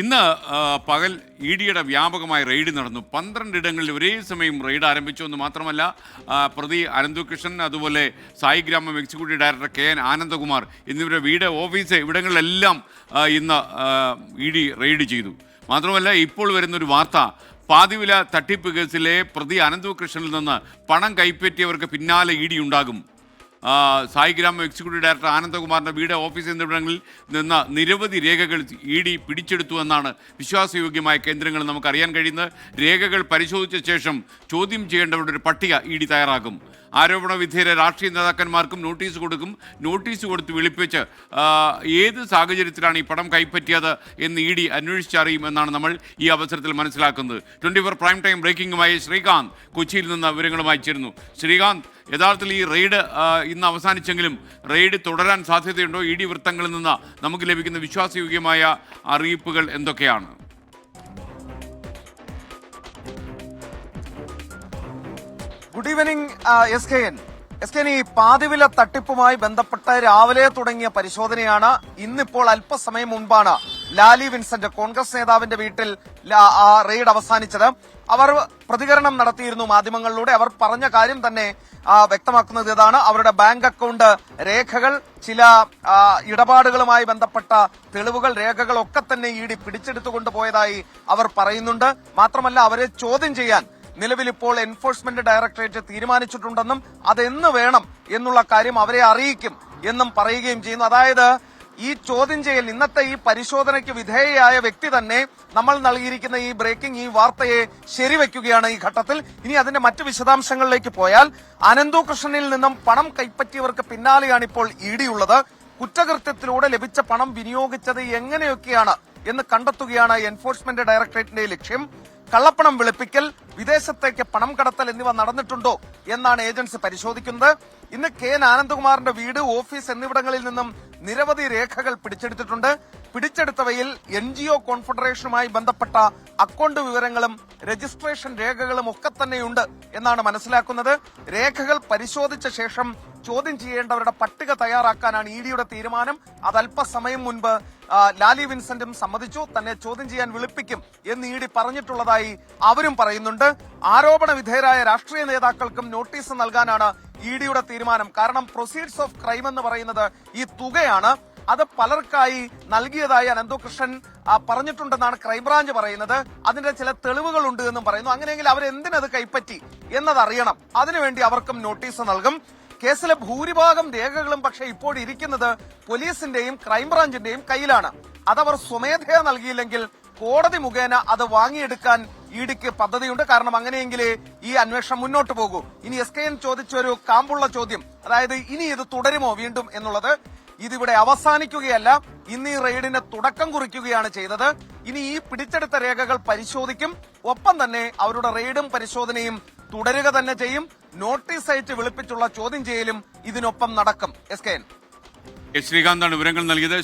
ഇന്ന് പകൽ ഇ ഡിയുടെ വ്യാപകമായ റെയ്ഡ് നടന്നു. പന്ത്രണ്ടിടങ്ങളിൽ ഒരേ സമയം റെയ്ഡ് ആരംഭിച്ചു എന്ന് മാത്രമല്ല പ്രതി അനന്തുകൃഷ്ണൻ അതുപോലെ Sai Gramam executive director K N Anandakumar എന്നിവരുടെ വീട് ഓഫീസ് ഇവിടങ്ങളിലെല്ലാം ഇന്ന് ഇ ഡി റെയ്ഡ് ചെയ്തു. മാത്രമല്ല ഇപ്പോൾ വരുന്നൊരു വാർത്ത പാതിവില തട്ടിപ്പ് കേസിലെ പ്രതി അനന്തുകൃഷ്ണനിൽ നിന്ന് പണം കൈപ്പറ്റിയവർക്ക് പിന്നാലെ ഇ ഡി ഉണ്ടാകും. ആ, സായി ഗ്രാമം എക്സിക്യൂട്ടീവ് ഡയറക്ടർ ആനന്ദകുമാറിന്റെ വീട് ഓഫീസ് എന്നിവിടങ്ങളിൽ നിന്ന് നിരവധി രേഖകൾ ഇ ഡി പിടിച്ചെടുത്തു എന്നാണ് വിശ്വാസയോഗ്യമായ കേന്ദ്രങ്ങൾ നമുക്കറിയാൻ കഴിയുന്നത്. രേഖകൾ പരിശോധിച്ച ശേഷം ചോദ്യം ചെയ്യേണ്ടവരുടെ ഒരു പട്ടിക ഇ ഡി തയ്യാറാക്കും. ആരോപണ വിധേയരെ രാഷ്ട്രീയ നേതാക്കന്മാർക്കും നോട്ടീസ് കൊടുക്കും. നോട്ടീസ് കൊടുത്ത് വിളിപ്പിച്ച് ഏത് സാഹചര്യത്തിലാണ് ഈ പടം കൈപ്പറ്റിയത് എന്ന് ഇ ഡി അന്വേഷിച്ചറിയും എന്നാണ് നമ്മൾ ഈ അവസരത്തിൽ മനസ്സിലാക്കുന്നത്. ട്വന്റി ഫോർ പ്രൈം ടൈം ബ്രേക്കിംഗുമായി ശ്രീകാന്ത് കൊച്ചിയിൽ നിന്ന് വിവരങ്ങളുമായി ചേരുന്നു. ശ്രീകാന്ത് യഥാർത്ഥത്തിൽ ഈ റെയ്ഡ് ഇന്ന് അവസാനിച്ചെങ്കിലും റെയ്ഡ് തുടരാൻ സാധ്യതയുണ്ടോ? ഇ ഡി വൃത്തങ്ങളിൽ നിന്ന് നമുക്ക് ലഭിക്കുന്ന വിശ്വാസയോഗ്യമായ അറിയിപ്പുകൾ എന്തൊക്കെയാണ്? Good evening S K N S K N ഈ പാതിവില തട്ടിപ്പുമായി ബന്ധപ്പെട്ട് രാവിലെ തുടങ്ങിയ പരിശോധനയാണ് ഇന്നിപ്പോൾ അല്പസമയം മുൻപാണ് ലാലി വിൻസെന്റ് കോൺഗ്രസ് നേതാവിന്റെ വീട്ടിൽ റെയ്ഡ് അവസാനിച്ചത്. അവർ പ്രതികരണം നടത്തിയിരുന്നു മാധ്യമങ്ങളിലൂടെ. അവർ പറഞ്ഞ കാര്യം തന്നെ വ്യക്തമാക്കുന്നത് ഇതാണ്. അവരുടെ ബാങ്ക് അക്കൗണ്ട് രേഖകൾ ചില ഇടപാടുകളുമായി ബന്ധപ്പെട്ട തെളിവുകൾ രേഖകൾ ഒക്കെ തന്നെ ഇ ഡി പിടിച്ചെടുത്തുകൊണ്ട് പോയതായി അവർ പറയുന്നുണ്ട്. മാത്രമല്ല അവരെ ചോദ്യം ചെയ്യാൻ നിലവിൽ ഇപ്പോൾ എൻഫോഴ്സ്മെന്റ് ഡയറക്ടറേറ്റ് തീരുമാനിച്ചിട്ടുണ്ടെന്നും അതെന്ന് വേണം എന്നുള്ള കാര്യം അവരെ അറിയിക്കും എന്നും പറയുകയും ചെയ്യുന്നു. അതായത് ഈ ചോദ്യം ചെയ്യൽ ഇന്നത്തെ ഈ പരിശോധനയ്ക്ക് വിധേയയായ വ്യക്തി തന്നെ നമ്മൾ നൽകിയിരിക്കുന്ന ഈ ബ്രേക്കിംഗ് ഈ വാർത്തയെ ശരിവെക്കുകയാണ് ഈ ഘട്ടത്തിൽ. ഇനി അതിന്റെ മറ്റു വിശദാംശങ്ങളിലേക്ക് പോയാൽ അനന്തു കൃഷ്ണനിൽ നിന്നും പണം കൈപ്പറ്റിയവർക്ക് പിന്നാലെയാണ് ഇപ്പോൾ ഇടിയുള്ളത് കുറ്റകൃത്യത്തിലൂടെ ലഭിച്ച പണം വിനിയോഗിച്ചത് എങ്ങനെയൊക്കെയാണ് എന്ന് കണ്ടെത്തുകയാണ് എൻഫോഴ്സ്മെന്റ് ഡയറക്ടറേറ്റിന്റെ ലക്ഷ്യം. കള്ളപ്പണം വെളുപ്പിക്കൽ വിദേശത്തേക്ക് പണം കടത്തൽ എന്നിവ നടന്നിട്ടുണ്ടോ എന്നാണ് ഏജൻസി പരിശോധിക്കുന്നത്. ഇന്ന് കെ എൻ ആനന്ദകുമാറിന്റെ വീട് ഓഫീസ് എന്നിവിടങ്ങളിൽ നിന്നും നിരവധി രേഖകൾ പിടിച്ചെടുത്തിട്ടുണ്ട്. പിടിച്ചെടുത്തവയിൽ എൻ ജി ഒ കോൺഫെഡറേഷനുമായി ബന്ധപ്പെട്ട അക്കൗണ്ട് വിവരങ്ങളും രജിസ്ട്രേഷൻ രേഖകളും ഒക്കെ തന്നെയുണ്ട് എന്നാണ് മനസ്സിലാക്കുന്നത്. രേഖകൾ പരിശോധിച്ച ശേഷം ചോദ്യം ചെയ്യേണ്ടവരുടെ പട്ടിക തയ്യാറാക്കാനാണ് ഇ ഡിയുടെ തീരുമാനം. അത് അല്പസമയം മുൻപ് ലാലി വിൻസെന്റും സമ്മതിച്ചു. തന്നെ ചോദ്യം ചെയ്യാൻ വിളിപ്പിക്കും എന്ന് ഇ ഡി പറഞ്ഞിട്ടുള്ളതായി അവരും പറയുന്നുണ്ട്. ആരോപണ വിധേയരായ രാഷ്ട്രീയ നേതാക്കൾക്കും നോട്ടീസ് നൽകാനാണ് ഇ ഡിയുടെ തീരുമാനം. കാരണം പ്രൊസീഡ്സ് ഓഫ് ക്രൈം എന്ന് പറയുന്നത് ഈ തുകയാണ്. അത് പലർക്കായി നൽകിയതായി അനന്തകൃഷ്ണൻ പറഞ്ഞിട്ടുണ്ടെന്നാണ് ക്രൈംബ്രാഞ്ച് പറയുന്നത്. അതിന്റെ ചില തെളിവുകൾ ഉണ്ട് എന്നും പറയുന്നു. അങ്ങനെയെങ്കിൽ അവരെന്തിനത് കൈപ്പറ്റി എന്നതറിയണം. അതിനുവേണ്ടി അവർക്കും നോട്ടീസ് നൽകും. കേസിലെ ഭൂരിഭാഗം രേഖകളും പക്ഷേ ഇപ്പോൾ ഇരിക്കുന്നത് പോലീസിന്റെയും ക്രൈംബ്രാഞ്ചിന്റെയും കയ്യിലാണ്. അതവർ സ്വമേധയാ നൽകിയില്ലെങ്കിൽ കോടതി മുഖേന അത് വാങ്ങിയെടുക്കാൻ ഇ ഡിക്ക് പദ്ധതിയുണ്ട്. കാരണം അങ്ങനെയെങ്കിലേ ഈ അന്വേഷണം മുന്നോട്ട് പോകൂ. ഇനി എസ് കെ എൻ ചോദിച്ച ഒരു കാമ്പുള്ള ചോദ്യം അതായത് ഇനി ഇത് തുടരുമോ വീണ്ടും എന്നുള്ളത് ഇതിവിടെ അവസാനിക്കുകയല്ല. ഇന്ന് ഈ റെയ്ഡിന് തുടക്കം കുറിക്കുകയാണ് ചെയ്തത്. ഇനി ഈ പിടിച്ചെടുത്ത രേഖകൾ പരിശോധിക്കും. ഒപ്പം തന്നെ അവരുടെ റെയ്ഡും പരിശോധനയും തുടരുക തന്നെ ചെയ്യും. നോട്ടീസ് അയച്ച് വിളിപ്പിച്ചുള്ള ചോദ്യം ചെയ്യലും ഇതിനൊപ്പം നടക്കും. S K N. ശ്രീകാന്താണ് വിവരങ്ങൾ നൽകിയത്.